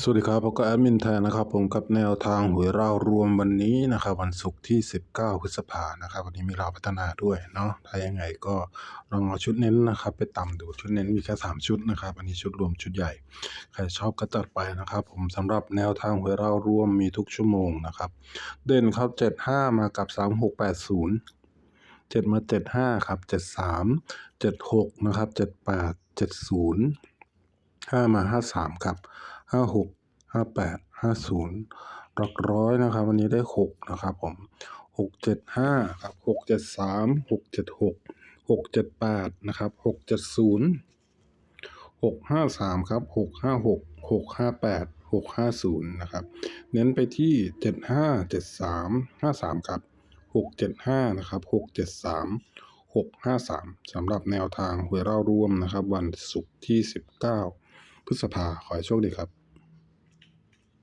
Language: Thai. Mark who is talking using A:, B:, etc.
A: สวัสดีครับผมก็แอดมินแทนนะครับผมกับแนวทางหวยเรารวมวันนี้นะครับ วันศุกร์ที่ 19 พฤษภานะครับ วันนี้มีเราพัฒนาด้วยเนาะถ้ายังไงก็ลองเอาชุดเน้นนะครับ ไปต่ำดูชุดเน้นมีแค่ 3 ชุดนะครับอันนี้ชุดรวมชุดใหญ่ ใครชอบก็จัดไปนะครับ ผมสำหรับแนวทางหวยเรารวมมีทุกชั่วโมงนะครับ เด่นครับ 75 มากับ 3680เจ็ดมาเจ็ดห้าครับเจ็ดสามเจ็ดหกนะครับเจ็ดแปดเจ็ดศูนย์ห้ามาห้าสามครับ ห้าหกห้าแปดห้าศูนย์หลักร้อยนะครับ วันนี้ได้หกนะครับผมหกเจ็ดห้าครับหกเจ็ดสามหกเจ็ดหกหกเจ็ดแปดนะครับหกเจ็ดศูนย์หกห้าสามครับหกห้าหกหกห้าแปดหกห้าศูนย์นะครับ เน้นไปที่เจ็ดห้าเจ็ดสามห้าสามครับหกเจ็ดห้านะครับหกเจ็ดสามหกห้าสามสำหรับแนวทางหวยเล่ารวมนะครับ วันศุกร์ที่สิบเก้าพฤษภาขอให้โชคดีครับ